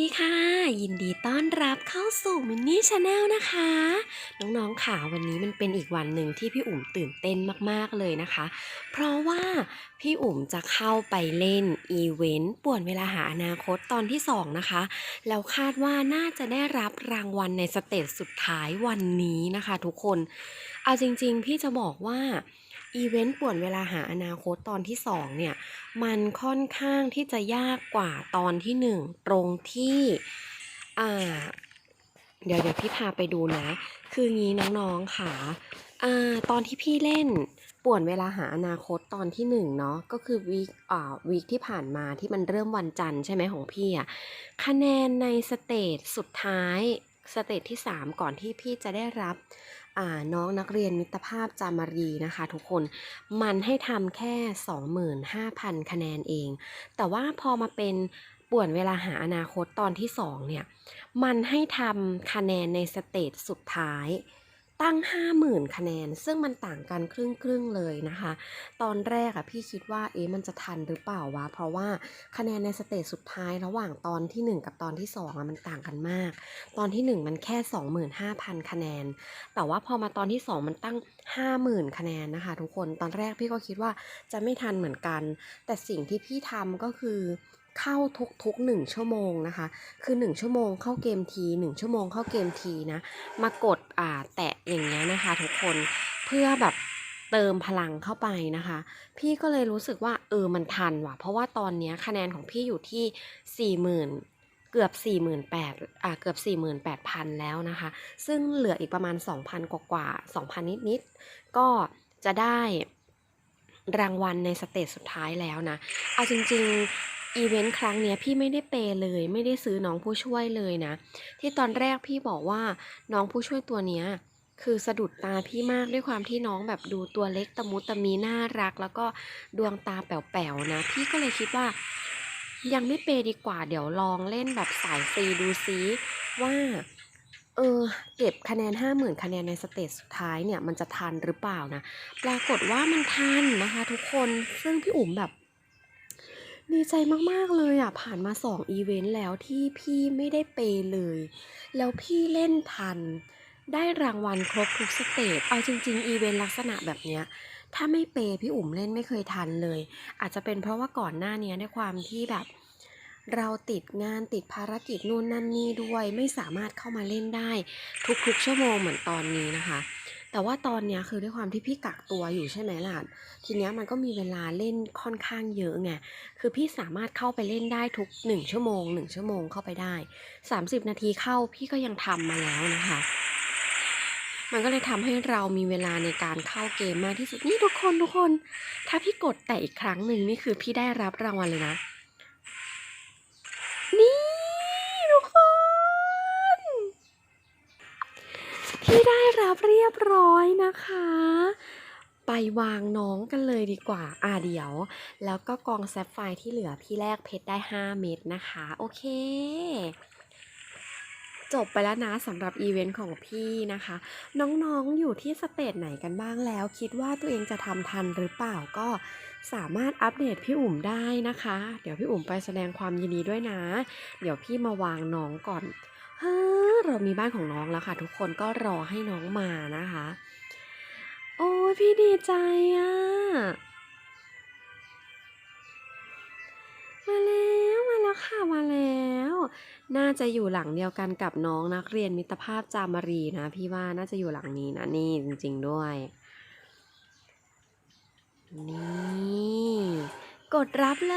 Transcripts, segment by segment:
ดีค่ะ ยินดีต้อนรับเข้าสู่มินนี่ชาแนลนะคะ น้องๆค่ะวันนี้มันเป็นอีกวันหนึ่งที่พี่อุ๋มตื่นเต้นมากๆเลยนะคะ เพราะว่าพี่อุ๋มจะเข้าไปเล่นอีเวนต์ป่วนเวลาหาอนาคตตอนที่ 2 นะคะ แล้วคาดว่าน่าจะได้รับรางวัลในสเตจสุดท้ายวันนี้นะคะ ทุกคน เอาจริงๆ พี่จะบอกว่า อีเวนต์ป่วนเวลาหาอนาคตตอนที่ 2 เนี่ย มันค่อนข้างที่จะยากกว่าตอนที่ 1 ตรงที่อ่าเดี๋ยวเดี๋ยวพี่พาไปดูนะ คืองี้น้องๆค่ะอ่าตอนที่พี่เล่นป่วนเวลาหาอนาคตตอนที่หนึ่งเนาะก็คือวีคอ่าวีคที่ผ่านมาที่มันเริ่มวันจันทร์ใช่ไหมของพี่อะคะแนนในสเตจสุดท้ายสเตจที่ 3 ก่อนที่พี่จะได้รับ น้องนักเรียนมิตรภาพจามารีนะคะทุกคนมันให้ทำแค่ 25,000 คะแนนเอง แต่ว่าพอมาเป็นป่วนเวลาหาอนาคตตอนที่ 2 เนี่ย มันให้ทำคะแนนในสเตจสุดท้าย ตั้ง 50,000 คะแนน ซึ่งมันต่างกันครึ่งครึ่งๆเลยนะคะ ตอนแรกอะพี่คิดว่าเอ๊ะมันจะทันหรือเปล่าวะ เพราะว่าคะแนนในสเตจสุดท้ายระหว่างตอนที่ 1 กับตอนที่2อะมันต่างกันมาก ตอนที่ 1 มันแค่ 25,000 คะแนน แต่ว่าพอมาตอนที่ 2 มันตั้ง 50,000 คะแนนนะคะ ทุกคน ตอนแรกพี่ก็คิดว่าจะไม่ทันเหมือนกัน แต่สิ่งที่พี่ทำก็คือ เข้าทุกๆ1ชั่วโมงนะคะ คือ 1 ชั่วโมงเข้าเกมที 1 ชั่วโมงเข้าเกมทีนะ มากดอ่าแตะอย่างเงี้ยนะคะ ทุกคนเพื่อแบบเติมพลังเข้าไปนะคะ พี่ก็เลยรู้สึกว่าเออมันทันว่ะ เพราะว่าตอนเนี้ยคะแนนของพี่อยู่ที่ 40,000เกือบ 48,000อ่าเกือบ 48,000 แล้วนะคะ ซึ่งเหลืออีกประมาณ 2,000 กว่ากว่า 2,000 นิดๆก็จะได้รางวัลในสเตจสุดท้ายแล้วนะ เอาจริง ๆ อีเวนต์ครั้งเนี้ยพี่ไม่ได้เปย์เลย ไม่ได้ซื้อน้องผู้ช่วยเลยนะ ที่ตอนแรกพี่บอกว่าน้องผู้ช่วยตัวเนี้ยคือสะดุดตาพี่มากด้วยความที่น้องแบบดูตัวเล็กตะมุตะมีน่ารัก แล้วก็ดวงตาแป๋วๆนะ พี่ก็เลยคิดว่า ยังไม่เปย์ดีกว่าเดี๋ยวลองเล่นแบบสายฟรีดูซิว่าเออเก็บคะแนน 50,000 คะแนนในสเตจสุดท้ายเนี่ยมันจะทันหรือเปล่านะ ปรากฏว่ามันทันนะคะทุกคนซึ่งพี่อุ๋มแบบ ดีใจมาก ๆ เลยอะ ผ่านมา2อีเวนต์แล้วที่พี่ไม่ได้เปย์เลย แล้วพี่เล่นทัน ได้รางวัลครบทุกสเตจเอาจริง ๆ อีเวนต์ลักษณะแบบเนี้ยถ้าไม่เปย์พี่อุ๋มเล่นไม่เคยทันเลย อาจจะเป็นเพราะว่าก่อนหน้านี้ด้วยความที่แบบ เราติดงานติดภารกิจนู่นนั่นนี่ด้วย ไม่สามารถเข้ามาเล่นได้ ทุกๆชั่วโมงเหมือนตอนนี้นะคะ แต่ว่าตอนเนี้ยคือด้วยความที่พี่กักตัวอยู่ใช่ไหมล่ะ ทีเนี้ยมันก็มีเวลาเล่นค่อนข้างเยอะไง คือพี่สามารถเข้าไปเล่นได้ทุก 1 ชั่วโมง 1 ชั่วโมงเข้าไปได้ 30 นาทีเข้าพี่ก็ยังทำมาแล้วนะคะ มันก็เลยทำให้เรามีเวลาในการเข้าเกมมากที่สุด นี่ทุกคนทุกคน ถ้าพี่กดแต่อีกครั้งหนึ่งนี่คือพี่ได้รับรางวัลเลยนะ พับเรียบร้อยนะคะ ไปวางน้องกันเลยดีกว่า อ่าเดี๋ยว แล้วก็กองแซฟไฟร์ที่เหลือพี่แลกเพชรได้ 5 เม็ดนะคะ โอเคจบไปแล้วนะสำหรับอีเวนต์ของพี่นะคะ น้องๆอยู่ที่สเตจไหนกันบ้างแล้ว คิดว่าตัวเองจะทำทันหรือเปล่าก็สามารถอัปเดตพี่อุ๋มได้นะคะ เดี๋ยวพี่อุ๋มไปแสดงความยินดีด้วยนะ เดี๋ยวพี่มาวางน้องก่อน เฮ้อเรามีบ้านของน้องแล้วค่ะ ทุกคนก็รอให้น้องมานะคะ โอ้ยพี่ดีใจอะมาแล้วมาแล้วค่ะมาแล้ว น่าจะอยู่หลังเดียวกันกับน้องนักเรียนมิตรภาพจามารีนะ พี่ว่าน่าจะอยู่หลังนี้นะนี่จริง ๆด้วย นี่ กดรับเล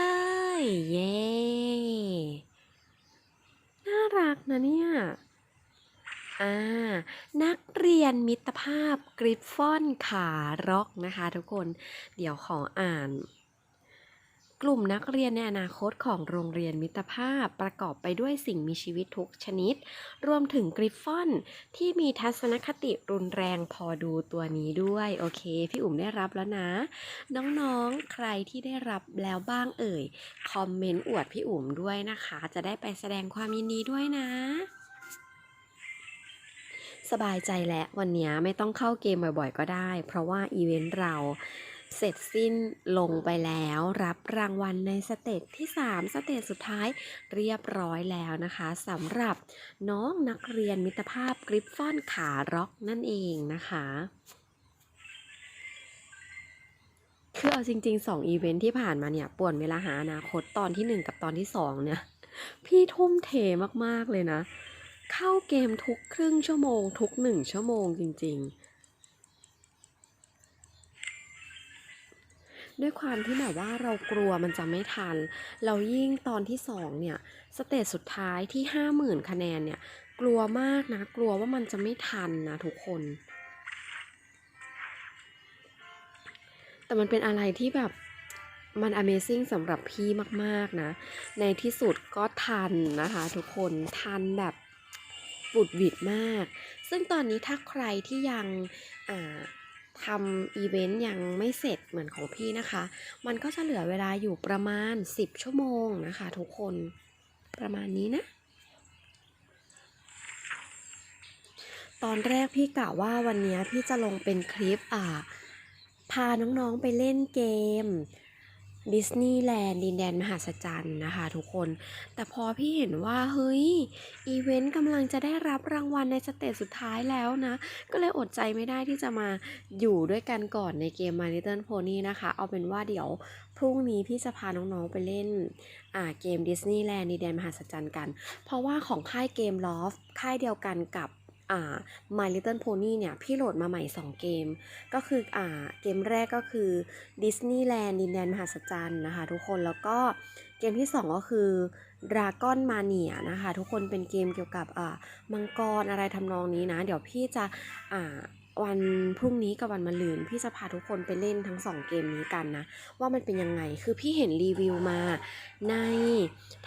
ย เย้ รักนะเนี่ย อ่า นักเรียนมิตรภาพกริฟฟอนขาร็อกนะคะทุกคน เดี๋ยวขออ่าน กลุ่มนักเรียนในอนาคตของโรงเรียนมิตรภาพประกอบไปด้วยสิ่งมีชีวิตทุกชนิด รวมถึงกริฟฟอน ที่มีทัศนคติรุนแรงพอดูตัวนี้ด้วย โอเค พี่อุ๋มได้รับแล้วนะ น้องๆ ใครที่ได้รับแล้วบ้างเอ่ย คอมเมนต์อวดพี่อุ๋มด้วยนะคะ จะได้ไปแสดงความยินดีด้วยนะสบายใจแล้ววันนี้ไม่ต้องเข้าเกมบ่อยๆ ก็ได้ เพราะว่าอีเวนต์เรา เสร็จสิ้นลงไปแล้วรับรางวัลในสเตจที่ 3 สเตจสุดท้ายเรียบร้อยแล้วนะคะสำหรับน้องนักเรียนมิตรภาพกริฟฟอนขาร็อกนั่นเองนะคะคือเอาจริง ๆ 2 อีเวนท์ที่ผ่านมาเนี่ยป่วนเวลาหาอนาคตตอนที่ 1 กับตอนที่ 2 เนี่ย พี่ทุ่มเทมากๆเลยนะ เข้าเกมทุกครึ่งชั่วโมง ทุก 1 ชั่วโมงจริง ๆ ด้วยความที่แบบว่าเรากลัวมันจะไม่ทัน เรายิ่งตอนที่2เนี่ยสเตจสุดท้ายที่50,000คะแนนเนี่ยกลัวมากนะ กลัวว่ามันจะไม่ทันนะทุกคน แต่มันเป็นอะไรที่แบบมัน Amazing สำหรับพี่มาก ๆ นะ ในที่สุดก็ทันนะคะทุกคนทันแบบบุดวิดมาก ซึ่งตอนนี้ถ้าใครที่ยังอ่า ทำอีเวนต์ยังไม่เสร็จเหมือนของพี่นะคะ มันก็จะเหลือเวลาอยู่ประมาณ 10 ชั่วโมงนะคะทุกคนประมาณนี้นะ ตอนแรกพี่กะว่าวันนี้พี่จะลงเป็นคลิปอ่าพาน้องๆไปเล่นเกม ดิสนีย์แลนด์ดินแดนมหาศจรรย์นะคะทุกคน แต่พอพี่เห็นว่า เฮ้ย อีเวนต์กำลังจะได้รับรางวัลในสเตจสุดท้ายแล้วนะ ก็เลยอดใจไม่ได้ที่จะมาอยู่ด้วยกันก่อนในเกม My Little Pony นะคะ เอาเป็นว่าเดี๋ยวพรุ่งนี้พี่จะพาน้องๆไปเล่นอ่าเกมดิสนีย์แลนด์ดินแดนมหาศจรรย์กัน เพราะว่าของค่ายเกม Loft ค่ายเดียวกันกับ อ่า My Little Pony เนี่ยพี่โหลดมาใหม่ 2 เกม ก็คืออ่าเกมแรกก็คือ Disneyland ดินแดนมหัศจรรย์นะคะทุกคนแล้วก็เกมที่ 2 ก็คือ Dragon Mania นะคะทุกคนเป็นเกมเกี่ยวกับอ่ามังกรอะไรทำนองนี้นะ เดี๋ยวพี่จะอ่าวันพรุ่งนี้กับวันมะรืนพี่จะพาทุกคนไปเล่นทั้ง 2 เกมนี้กันนะ ว่ามันเป็นยังไงคือพี่เห็นรีวิวมาใน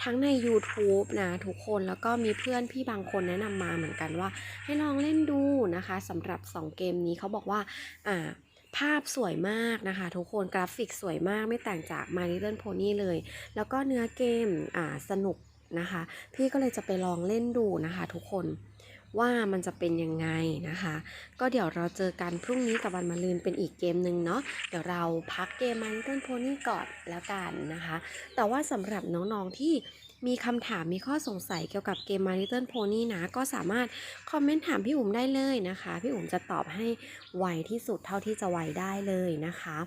ทั้งใน YouTube นะทุกคนแล้วก็มีเพื่อนพี่บางคนแนะนำมาเหมือนกันว่า ให้ลองเล่นดูนะคะสำหรับ 2 เกมนี้เขาบอกว่าอ่าภาพสวยมากนะคะ ทุกคนกราฟิกสวยมากไม่ต่างจาก My Little Pony เลย แล้วก็เนื้อเกมอ่าสนุกนะคะ พี่ก็เลยจะไปลองเล่นดูนะคะ ทุกคน ว่ามันจะเป็นยังไงนะคะ ก็เดี๋ยวเราเจอกันพรุ่งนี้กับวันมะรืนเป็นอีกเกมหนึ่งเนาะเดี๋ยวเราพักเกม My Little Pony ก่อนแล้วกันนะคะ แต่ว่าสำหรับน้องๆที่มีคำถามมีข้อสงสัยเกี่ยวกับเกม My Little Pony นะ ก็สามารถคอมเมนต์ถามพี่อุ๋มได้เลยนะคะ พี่อุ๋มจะตอบให้ไวที่สุดเท่าที่จะไวได้เลยนะคะ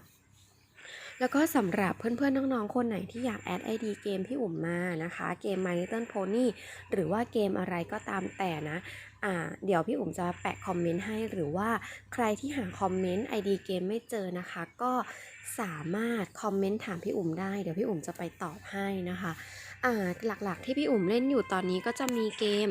แล้วก็สำหรับเพื่อนๆ น้องๆ คนไหนที่อยากแอดไอดีเกมพี่อุ๋มมานะคะ เกม My Little Pony หรือว่าเกมอะไรก็ตามแต่นะ อ่าเดี๋ยวพี่อุ๋มจะแปะคอมเมนต์ให้หรือว่าใครที่หาคอมเมนต์ ID เกมไม่เจอนะคะ ก็สามารถคอมเมนต์ถามพี่อุ๋มได้เดี๋ยวพี่อุ๋มจะไปตอบให้นะคะอ่าหลักๆ ที่พี่อุ๋มเล่นอยู่ตอนนี้ก็จะมีเกม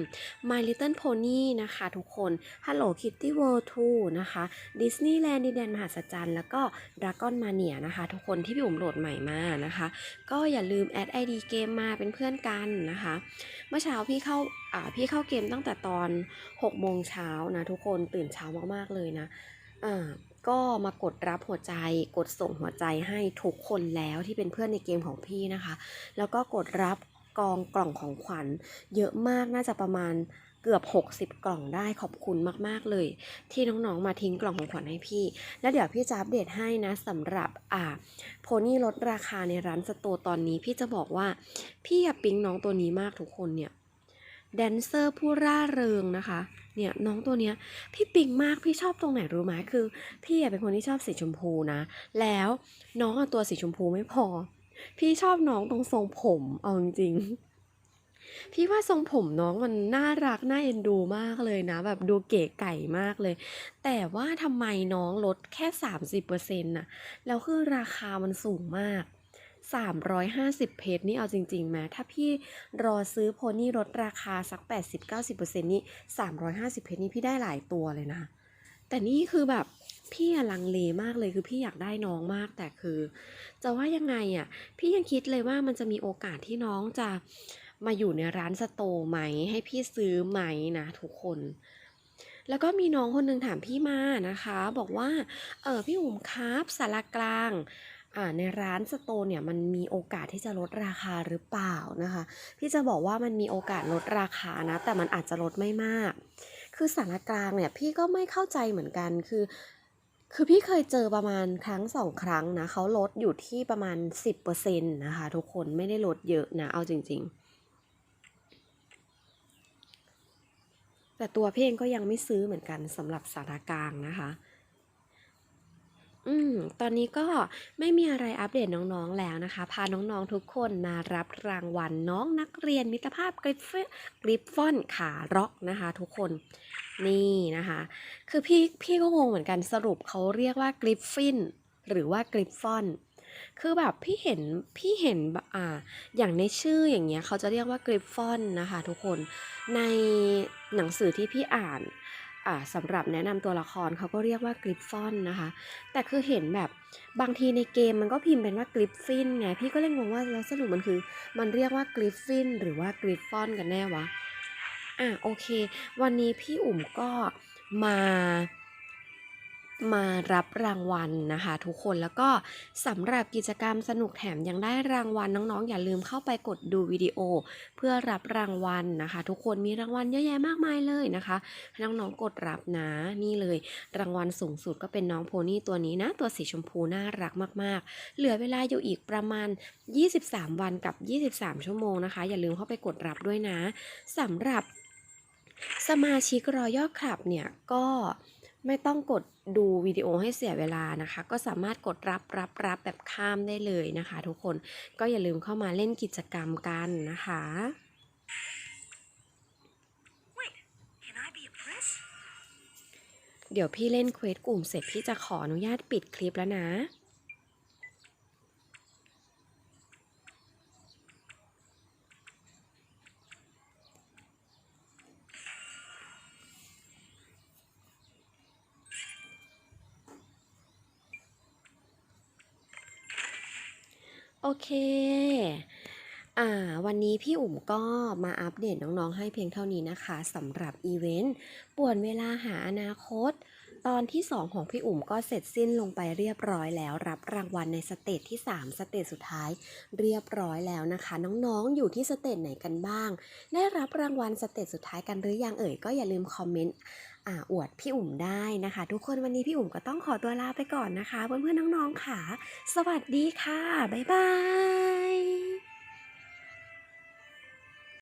My Little Pony นะคะทุกคน Hello Kitty World 2 นะคะ Disneyland ดินแดนมหาศจรรย์ แล้วก็ Dragon Mania นะคะทุกคนที่พี่อุ๋มโหลดใหม่มานะคะ ก็อย่าลืมแอด ID เกมมาเป็นเพื่อนกันนะคะ เมื่อเช้าพี่เข้าพี่เข้าเกมตั้งแต่ตอน6โมงเช้านะทุกคนตื่นเช้ามากๆเลยนะอ่าก็มากดรับหัวใจกดส่งหัวใจให้ทุกคนแล้วที่เป็นเพื่อนในเกมของพี่นะคะ แล้วก็กดรับกองกล่องของขวัญ เยอะมากน่าจะประมาณเกือบ 60 กล่องได้ขอบคุณมาก ๆ เลย ที่น้อง ๆ มาทิ้งกล่องของขวัญให้พี่ แล้วเดี๋ยวพี่จะอัปเดตให้นะสำหรับอ่าโพนี่ลดราคาในร้านสตร์ตอนนี้พี่จะบอกว่า พี่อะปิ๊งน้องตัวนี้มากทุกคนเนี่ย แดนเซอร์ผู้ร่าเริงนะคะ เนี่ยน้องตัวเนี้ยพี่ปิงมากพี่ชอบตรงไหนรู้ไหมคือ พี่เป็นคนที่ชอบสีชมพูนะ แล้วน้องตัวสีชมพูไม่พอ พี่ชอบน้องตรงทรงผมเอาจริงพี่ว่าทรงผมน้องมันน่ารักน่าเอ็นดูมากเลยนะ แบบดูเก๋ไก่มากเลย แต่ว่าทำไมน้องลดแค่ 30%น่ะแล้วคือราคามันสูงมาก 350 เพชรนี่เอาจริงๆไหมถ้าพี่รอซื้อโพนี่ลดราคาสัก 80-90%นี่ 350 เพชรนี่พี่ได้หลายตัวเลยนะ แต่นี่คือแบบพี่อลังเลมากเลยคือพี่อยากได้น้องมากแต่คือ จะว่ายังไงอะ พี่ยังคิดเลยว่ามันจะมีโอกาสที่น้องจะมาอยู่ในร้านสโตไหม ให้พี่ซื้อไหมนะทุกคน แล้วก็มีน้องคนหนึงถามพี่มานะคะ บอกว่า เออพี่อุ๋มครับสารกลาง ในร้านสโตร์เนี่ยมันมีโอกาสที่จะลดราคาหรือเปล่านะคะพี่จะบอกว่ามันมีโอกาสลดราคานะ แต่มันอาจจะลดไม่มาก คือสารกลางเนี่ยพี่ก็ไม่เข้าใจเหมือนกันคือ คือพี่เคยเจอประมาณครั้ง2ครั้งนะเขาลดอยู่ที่ประมาณ 10%นะคะทุกคนไม่ได้ลดเยอะนะเอาจริง ๆแต่ตัวเพี่งก็ยังไม่ซื้อเหมือนกันสำหรับสารกลางนะคะ อืม ตอนนี้ก็ไม่มีอะไรอัปเดตน้องๆแล้วนะคะ พาน้องๆทุกคนมารับรางวัลน้องนักเรียนมิตรภาพกริฟฟกริฟฟอนขาร็อกนะคะ ทุกคนนี่นะคะ คือพี่พี่ก็งงเหมือนกันสรุปเขาเรียกว่ากริฟฟินหรือว่ากริฟฟอนคือแบบพี่เห็นพี่เห็นแบบอ่าอย่างในชื่ออย่างเงี้ยเขาจะเรียกว่ากริฟฟอนนะคะ ทุกคนในหนังสือที่พี่อ่าน สำหรับแนะนำตัวละครเขาก็เรียกว่ากริฟฟอนนะคะ แต่คือเห็นแบบบางทีในเกมมันก็พิมพ์เป็นว่ากริฟฟินไง พี่ก็เลยงงว่าแล้วสรุปมันคือ มันเรียกว่ากริฟฟินหรือว่ากริฟฟอนกันแน่วะ อะโอเค วันนี้พี่อุ่มก็มา มารับรางวัลนะคะ ทุกคนแล้วก็สำหรับกิจกรรมสนุกแถมยังได้รางวัลน้องๆ อย่าลืมเข้าไปกดดูวิดีโอ เพื่อรับรางวัลนะคะ ทุกคนมีรางวัลเยอะแยะมากมายเลยนะคะน้องๆกดรับนะนี่เลย รางวัลสูงสุดก็เป็นน้องโพนี่ตัวนี้นะ ตัวสีชมพูน่ารักมากๆ เหลือเวลาอยู่อีกประมาณ 23 วันกับ 23 ชั่วโมงนะคะ อย่าลืมเข้าไปกดรับด้วยนะสำหรับสมาชิกรอยอคลับเนี่ยก็ ไม่ต้องกดดูวิดีโอให้เสียเวลานะคะ ก็สามารถกดรับรับรับแบบข้ามได้เลยนะคะ ทุกคนก็อย่าลืมเข้ามาเล่นกิจกรรมกันนะคะ Wait, can I be a prince? เดี๋ยวพี่เล่นเควสกลุ่มเสร็จพี่จะขออนุญาตปิดคลิปแล้วนะ เค อ่า วันนี้พี่อุ๋มก็มาอัปเดตน้องๆ ให้เพียงเท่านี้นะคะสำหรับอีเวนต์ป่วนเวลาหาอนาคต ตอนที่ 2 ของพี่อุ๋มก็เสร็จสิ้นลงไปเรียบร้อยแล้ว รับรางวัลในสเตจที่ 3 สเตจสุดท้าย เรียบร้อยแล้วนะคะ น้องๆ อยู่ที่สเตจไหนกันบ้าง ได้รับรางวัลสเตจสุดท้ายกันหรือยังเอ่ยก็อย่าลืมคอมเมนต์ อวดพี่อุ่มได้นะคะ ทุกคนวันนี้พี่อุ่มก็ต้องขอตัวลาไปก่อนนะคะ เพื่อนๆน้องๆค่ะ สวัสดีค่ะ บ๊ายบาย